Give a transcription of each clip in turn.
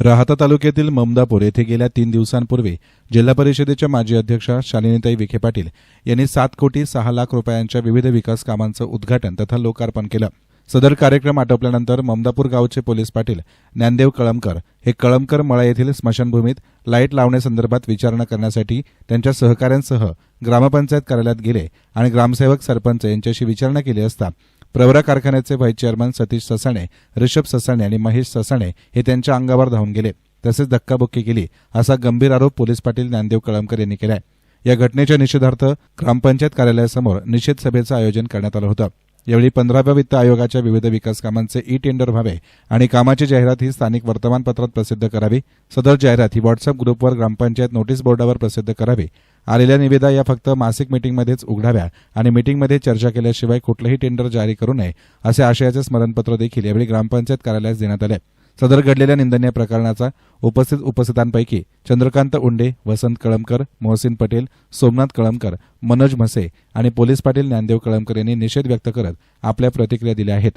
राहाता तालुक्यातील ममदापूर येथे गेल्या तीन दिवसांपूर्वी जिल्हा परिषदेच्या माजी अध्यक्षा शालिनीताई विखे पाटील यांनी सात कोटी सहा लाख रुपयांच्या विविध विकास कामांचं उद्घाटन तथा लोकार्पण केलं. सदर कार्यक्रम आटोपल्यानंतर ममदापूर गावचे पोलीस पाटील ज्ञानदेव कळमकर हे कळमकर मळा येथील स्मशानभूमीत लाइट लावण्यासंदर्भात विचारणा करण्यासाठी त्यांच्या सहकाऱ्यांसह ग्रामपंचायत कार्यालयात गेले आणि ग्रामसेवक सरपंच यांच्याशी विचारणा केली असता प्रवरा कारखान्याचे व्हाईस चेअरमन सतीश ससाणे ऋषभ ससाणे आणि महेश ससाणे हे त्यांच्या अंगावर धावून गेले. तसेच धक्काबुक्की केली असा गंभीर आरोप पोलीस पाटील ज्ञानदेव कळमकर यांनी केलाय. या घटनेच्या निषेधार्थ ग्रामपंचायत कार्यालयासमोर निषेध सभेचं आयोजन करण्यात आलं होतं. यावेळी पंधराव्या वित्त आयोगाच्या विविध विकास कामांचे ई टेंडर व्हावे आणि कामाची जाहिरात ही स्थानिक वर्तमानपत्रात प्रसिद्ध करावी. सदर जाहिरात ही व्हॉट्सअप ग्रुपवर ग्रामपंचायत नोटीस बोर्डावर प्रसिद्ध करावी. आलेल्या निविदा या फक्त मासिक मीटिंगमध्येच उघडाव्या आणि मीटिंगमध्ये चर्चा केल्याशिवाय कुठलंही टेंडर जारी करू नये असे आशयाचे स्मरणपत्र देखील यावेळी ग्रामपंचायत कार्यालयास देण्यात आले. सदर घडलेल्या निंदनीय प्रकरणाचा उपस्थित उपस्थितांपैकी चंद्रकांत उंडे वसंत कळमकर मोहसिन पटेल सोमनाथ कळमकर मनोज म्हसे आणि पोलीस पाटील ज्ञानदेव कळमकर यांनी निषेध व्यक्त करत आपल्या प्रतिक्रिया दिल्या आहेत.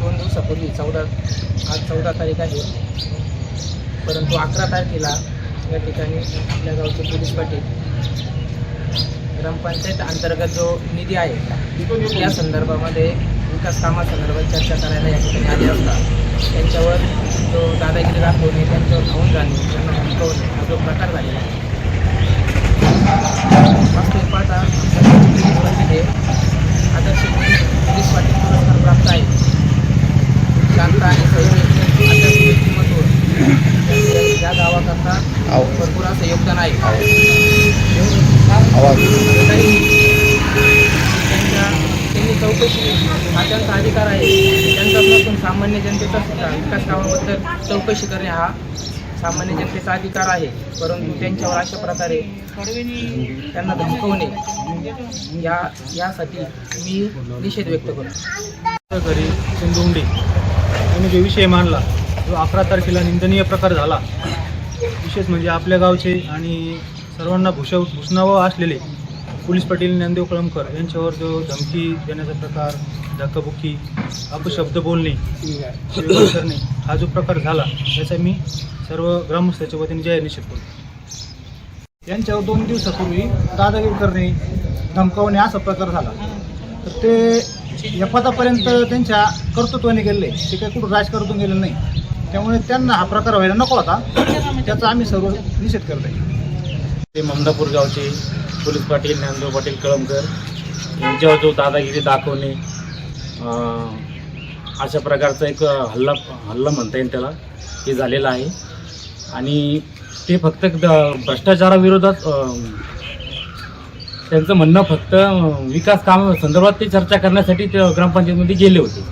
दोन दिवसापूर्वी चौदा आज चौदा तारीख आहे. परंतु अकरा तारखेला या ठिकाणी आपल्या गावचे पोलीस पाटील. ग्रामपंचायत अंतर्गत जो निधी आहे या संदर्भामध्ये विकास कामासंदर्भात चर्चा करायला या ठिकाणी आले असता त्यांच्यावर जो दादागिरी दाखवणे त्यांच्यावर धावून जाणे त्यांना धमकवणे हा जो प्रकार झालेला आहे. वास्तविक पाहता आमच्या पोलीसमध्ये आदर्श पोलीस पाटील पुरस्कार प्राप्त आहे शांत आणि संयमी आदर्श व्यक्तिमत्व त्यांचं या गावाकरता भरपूर असं योगदान आहे तरी त्यांच्या त्यांनी चौकशी हा त्यांचा अधिकार आहे. नसून सामान्य जनतेचा सुद्धा विकास कामाबद्दल चौकशी करणे हा सामान्य जनतेचा अधिकार आहे. परंतु त्यांच्यावर अशा प्रकारे त्यांना धमकवणे या यासाठी मी निषेध व्यक्त करतो. घरी सिंधुंडी. यांनी जो विषय मांडला जो अकरा तारखेला निंदनीय प्रकार झाला विशेष म्हणजे आपल्या गावचे आणि सर्वांना भूषव भूषणावं असलेले पोलीस पाटील ज्ञानदेव कळमकर यांच्यावर जो धमकी देण्याचा प्रकार धक्काबुक्की अपशब्द बोलणे करणे हा जो प्रकार झाला त्याचा मी सर्व ग्रामस्थाच्या वतीने जाहीर निषेध करतो. यांच्यावर दोन दिवसापूर्वी दादागिरी करणे धमकावणे असा प्रकार झाला. तर ते या त्यांच्या कर्तृत्वाने गेलेले ते काही कुठं राजकारणातून गेलेलं नाही. त्यामुळे त्यांना हा प्रकार व्हायला नको होता. त्याचा आम्ही सर्व निषेध करत आहे ते ममदापूर गावचे पोलीस पाटील ज्ञानदेव पाटील कळमकर यांच्यावर जो दादागिरी दाखवणे अशा प्रकारचा एक हल्ला हल्ला म्हणता येईल त्याला हे झालेलं आहे. आणि ते फक्त द- भ्रष्टाचाराविरोधात त्यांचं म्हणणं फक्त विकास काम संदर्भात ते चर्चा करण्यासाठी ते ग्रामपंचायतमध्ये गेले होते.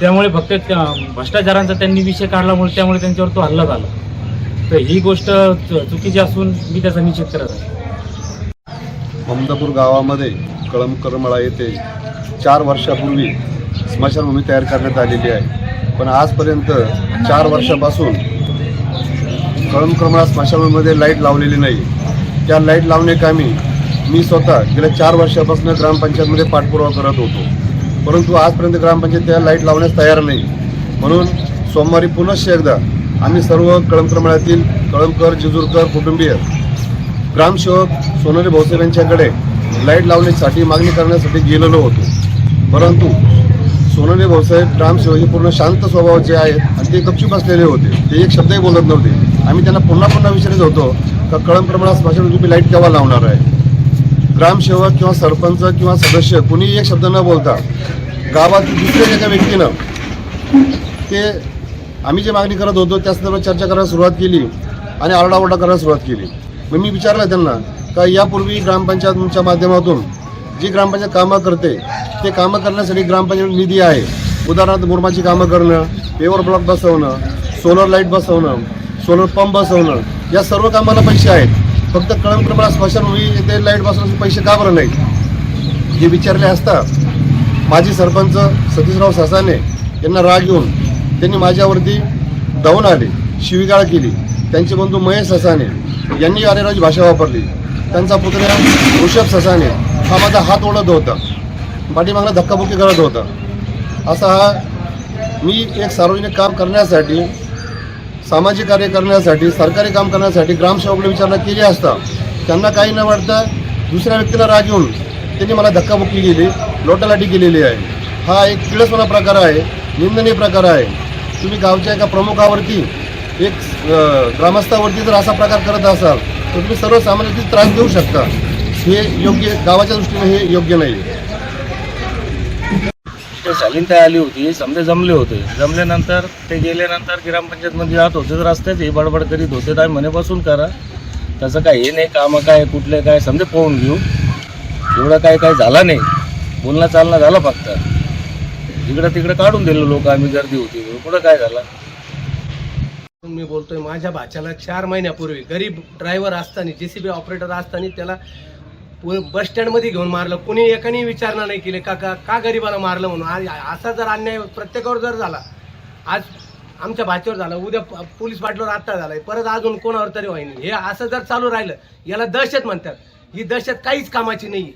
त्यामुळे फक्त त्या भ्रष्टाचारांचा त्यांनी विषय काढल्यामुळे त्यामुळे त्यांच्यावर तो हल्ला झाला. तर ही गोष्ट चुकीची असून मी त्याचा निषेध करत आहे. ममदापूर गावामध्ये कळमकरमळा येथे चार वर्षापूर्वी स्मशानभूमी तयार करण्यात आलेली आहे. पण आजपर्यंत चार वर्षापासून कळमकरमळा स्मशानभूमीमध्ये लाइट लावलेली नाही. त्या लाइट लावणे कामी मी स्वतः गेल्या चार वर्षापासून ग्रामपंचायतमध्ये पाठपुरावा करत होतो. परंतु आजपर्यंत ग्रामपंचायत त्या लाइट लावण्यास तयार नाही. म्हणून सोमवारी पुनश्च एकदा आम्ही सर्व कळमकरमळ्यातील कळमकर जिजूरकर कुटुंबीय ग्रामसेवक सोनाली भाऊसाहेब यांच्याकडे लाइट लावण्यासाठी मागणी करण्यासाठी गेलेलो होतो. परंतु सोनाली भाऊसाहेब ग्रामसेवक हे पूर्ण शांत स्वभावाचे आहेत आणि ते गपचूप असलेले होते. ते एक शब्दही बोलत नव्हते. आम्ही त्यांना पुन्हा पुन्हा विचारत होतो का कळम प्रमाणात स्मशान तुम्ही लाइट केव्हा लावणार आहे? ग्रामसेवक किंवा सरपंच किंवा सदस्य कुणीही एक शब्द न बोलता गावातील दुसऱ्या एका व्यक्तीनं ते आम्ही जे मागणी करत होतो त्या संदर्भात चर्चा करायला सुरुवात केली आणि आरडाओरडा करायला सुरुवात केली. मग मी विचारलं त्यांना का यापूर्वी ग्रामपंचायतच्या माध्यमातून जी ग्रामपंचायत कामं करते ते कामं करण्यासाठी ग्रामपंचायत निधी आहे. उदाहरणार्थ मुरमाची कामं करणं पेवर ब्लॉक बसवणं सोलर लाइट बसवणं सोलर पंप बसवणं या सर्व कामाला पैसे आहेत. फक्त कळम प्रमाणात स्मशानभूमी येथे लाइट बसवण्याचे पैसे का बरं नाहीत? हे विचारले असता माजी सरपंच सतीशराव ससाने यांना राग येऊन त्यांनी माझ्यावरती धावून आले शिवीगाळ केली. त्यांचे बंधू महेश ससाने यांनी अरेराजी भाषा वापरली. त्यांचा पुतण्या ऋषभ ससाने हा माझा हात ओढत होता. पाठीमागला धक्काबुक्की करत होता. असा हा मी एक सार्वजनिक काम करण्यासाठी सामाजिक कार्य करण्यासाठी सरकारी काम करण्यासाठी ग्रामसेवकला विचारणा केली असता त्यांना काही न वाटता दुसऱ्या व्यक्तीला राग येऊन त्यांनी मला धक्काबुक्की केली लोटालाटी केलेली आहे. हा एक किळसपणा प्रकार आहे निंदनीय प्रकार आहे. तुम्ही गावच्या एका प्रमुखावरती एक ग्रामस्थावरती जर असा प्रकार करत असाल तर तुम्ही सर्वसामान्यांची त्रास देऊ शकता. हे योग्य गावाच्या दृष्टीने हे योग्य नाही ते शालीनताई आली होती समजे जमले होते. जमल्यानंतर ते गेल्यानंतर ग्रामपंचायतमध्ये जात होते तर रस्त्यात हे बडबड करीत होते. तर मनेपासून करा. तसं काय हे नाही कामं काय कुठले काय समजे पोहून घेऊ. एवढं काय काय झालं नाही. बोलणं चालणं झालं फक्त. इकडं तिकडं काढून दिलं लोक आम्ही गर्दी होती. पुढं काय झालं? मी बोलतोय माझ्या भाच्याला चार महिन्यापूर्वी गरीब ड्रायव्हर असताना जेसीबी ऑपरेटर असताना त्याला बस स्टँडमध्ये घेऊन मारलं. कुणी एकाने विचारणा नाही केली. का का का गरीबाला मारलं म्हणून? आज असा जर अन्याय प्रत्येकावर जर झाला आज आमच्या भाच्यावर झाला उद्या पोलीस पाटलावर आत्ता झालाय परत अजून कोणावर तरी व्हायनी हे असं जर चालू राहिलं याला दहशत म्हणतात. ही दहशत काहीच कामाची नाही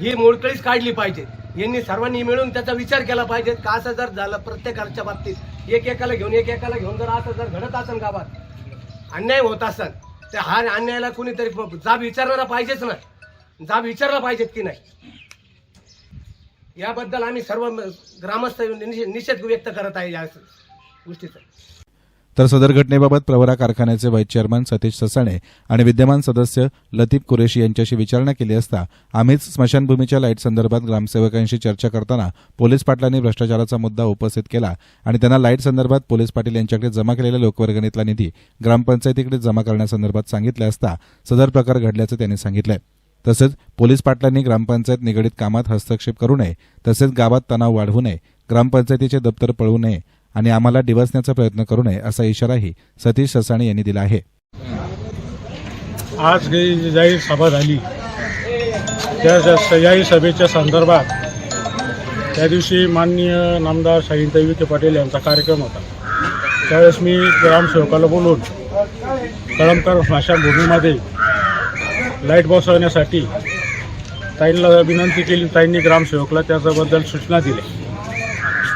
ही मोडकळीच काढली पाहिजे. यांनी सर्वांनी मिळून त्याचा विचार केला पाहिजे. का असं जर झालं प्रत्येकाच्या बाबतीत? एक एकाला घेऊन एक एकाला घेऊन जर असं जर घडत असेल गावात अन्याय होत असेल तर हा अन्यायाला कोणीतरी जाब विचारणारा पाहिजेच ना. जाब विचारला पाहिजेत की नाही? याबद्दल आम्ही सर्व ग्रामस्थ निषे- निषेध व्यक्त करत आहे या गोष्टीचा. तर सदर घटनेबाबत प्रवरा कारखान्याचे व्हाईस चेअरमन सतीश ससाणे आणि विद्यमान सदस्य लतीफ कुरेशी यांच्याशी विचारणा केली असता आम्हीच स्मशानभूमीच्या लाइट संदर्भात ग्रामसेवकांशी चर्चा करताना पोलीस पाटलांनी भ्रष्टाचाराचा मुद्दा उपस्थित केला आणि त्यांना लाइट संदर्भात पोलीस पाटील यांच्याकडे जमा केलेल्या लोकवर्गणीतला निधी ग्रामपंचायतीकडे जमा करण्यासंदर्भात सांगितले असता सदर प्रकार घडल्याचं त्यांनी सांगितलं. तसंच पोलीस पाटलांनी ग्रामपंचायत निगडीत कामात हस्तक्षेप करू नये. तसेच गावात तणाव वाढवू नये. ग्रामपंचायतीचे दप्तर पळवू नये. आणि आम्हाला डिवसण्याचा प्रयत्न करू नये असा इशाराही सतीश ससाणे यांनी दिला आहे. आज जाहीर सभा झाली. त्या याही सभेच्या संदर्भात त्या दिवशी माननीय नामदार शाहीनताई विखे पाटील यांचा कार्यक्रम होता. त्यावेळेस मी ग्रामसेवकाला बोलून कळमकर स्मशानभूमीमध्ये लाइट बसवण्यासाठी ताईंना विनंती केली. ताईंनी ग्रामसेवकला त्याच्याबद्दल सूचना दिल्या.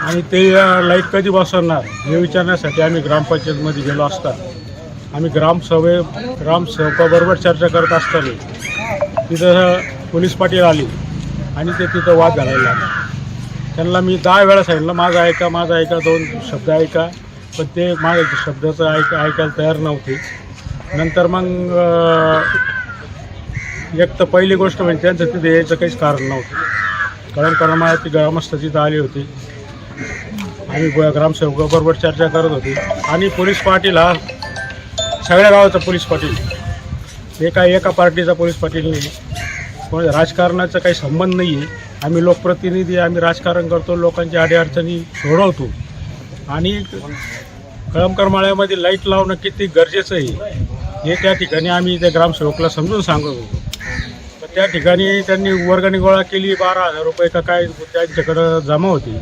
आणि ते लाइट कधी बसवणार हे विचारण्यासाठी आम्ही ग्रामपंचायतमध्ये गेलो असता. आम्ही ग्रामसभे ग्रामसेवकाबरोबर चर्चा करत असताना तिथं पोलीस पाटील आली आणि ते तिथं वाद घालायला लागले. त्यांना मी दहा वेळा सांगितलं माझं ऐका माझं ऐका दोन शब्द ऐका. पण ते माझ्या शब्दाचं ऐक ऐकायला तयार नव्हते. नंतर मग एक तर पहिली गोष्ट म्हणजे त्यांचं तिथे यायचं काहीच कारण नव्हतं. कारण करमाळ्याची ग्रामस्थ तिथं आली होती. आम्ही ग्रामसेवकाबरोबर चर्चा करत होती. आणि पोलीस पाटील हा सगळ्या गावाचा पोलीस पाटील. एका एका पार्टीचा पोलीस पाटील नाही. कोण राजकारणाचा काही संबंध नाही आहे. आम्ही लोकप्रतिनिधी आम्ही राजकारण करतो लोकांच्या अडीअडचणी सोडवतो. आणि कळमकर माळ्यामध्ये लाइट लावणं किती गरजेचं आहे हे त्या ठिकाणी आम्ही त्या ग्रामसेवकला समजून सांगत होतो. त्या ठिकाणी त्यांनी वर्गणी गोळा केली बारा हजार रुपये का काय त्यांच्याकडं जमा होती.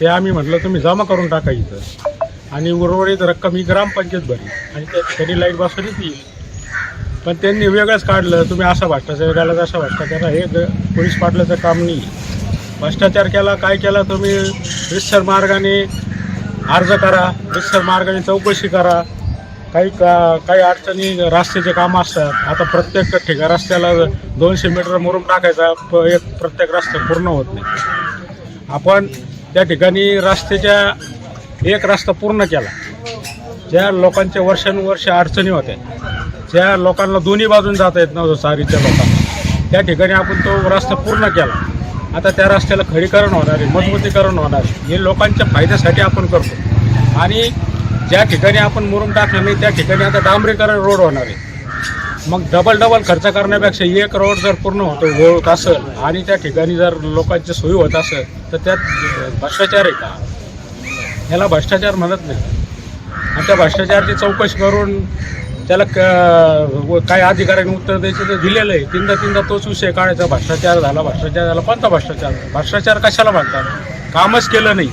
ते आम्ही म्हटलं तुम्ही जमा करून टाका इथं. आणि उर्वरित रक्कम ही ग्रामपंचायत भरी. आणि त्या ठिकाणी लाइट बसवलीच येईल. पण त्यांनी वेगळंच काढलं. तुम्ही असा भ्रष्टाचार केला तसा त्याला हे ग- पोलीस पाटलाचं काम नाही. भ्रष्टाचार केला काय केला तुम्ही रितसर मार्गाने अर्ज करा. रितसर मार्गाने चौकशी करा. काही का काही अडचणी रस्त्याचे कामं असतात. आता प्रत्येक ठिकाण रस्त्याला दोनशे मीटर मुरुम टाकायचा. प- एक प्रत्येक रस्ता पूर्ण होत नाही. आपण त्या ठिकाणी रस्त्याच्या एक रस्ता पूर्ण केला. ज्या लोकांच्या वर्षानुवर्ष अडचणी होत्या ज्या लोकांना दोन्ही बाजून जाता येत नव्हतं सारीच्या लोकांना त्या ठिकाणी आपण तो रस्ता पूर्ण केला. आता त्या रस्त्याला खडीकरण होणार आहे मजबूतीकरण होणार आहे हे लोकांच्या फायद्यासाठी आपण करतो. आणि ज्या ठिकाणी आपण मुरुम टाकलं नाही त्या ठिकाणी आता डांबरीकरण रोड होणार आहे. मग डबल डबल खर्च करण्यापेक्षा एक रोड जर पूर्ण होतो होत असेल आणि त्या ठिकाणी जर लोकांची सोयी होत असेल तर त्यात भ्रष्टाचार आहे का? ह्याला भ्रष्टाचार म्हणत नाही. आणि त्या भ्रष्टाचाराची चौकशी करून त्याला क- व काही अधिकाऱ्यांनी उत्तर द्यायचं ते दिलेलं आहे. तीनदा तीनदा तोच विषय काढायचा. भ्रष्टाचार झाला भ्रष्टाचार झाला कोणता भ्रष्टाचार भ्रष्टाचार कशाला म्हणतात? कामच केलं नाही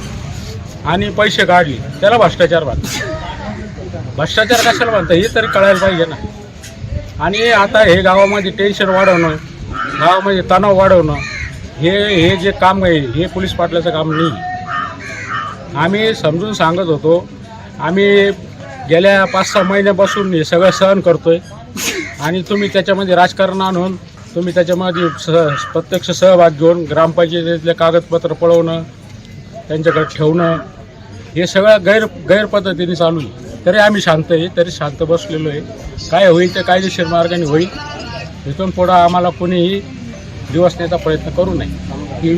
आणि पैसे काढले त्याला भ्रष्टाचार म्हणतात. भ्रष्टाचार कशाला म्हणतात? हे तरी कळायला पाहिजे ना. आणि आता हे गावामध्ये टेन्शन वाढवणं गावामध्ये तणाव वाढवणं हे हे जे काम आहे हे पोलीस पाटलाचं काम नाही. आम्ही समजून सांगत होतो आम्ही गेल्या पाच सहा महिन्यापासून हे सगळं सहन करतोय. आणि तुम्ही त्याच्यामध्ये राजकारण आणून तुम्ही त्याच्यामध्ये सह प्रत्यक्ष सहभाग घेऊन ग्रामपंचायतीतले कागदपत्र पळवणं त्यांच्याकडे ठेवणं हे सगळं गैर गैरपद्धतीने चालू आहे. तरी आम्ही शांत आहे तरी शांत बसलेलो आहे. काय होईल ते कायदेशीर मार्गाने होईल. इथून पुढं आम्हाला कोणीही दिवसण्याचा प्रयत्न करू नये.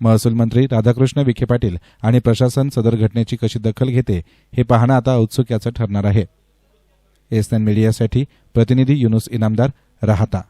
महसूल मंत्री राधाकृष्ण विखे पाटील आणि प्रशासन सदर घटनेची कशी दखल घेते हे पाहणं आता औत्सुक्याचं ठरणार आहे. एसएन मीडियासाठी प्रतिनिधी युनुस इनामदार राहता.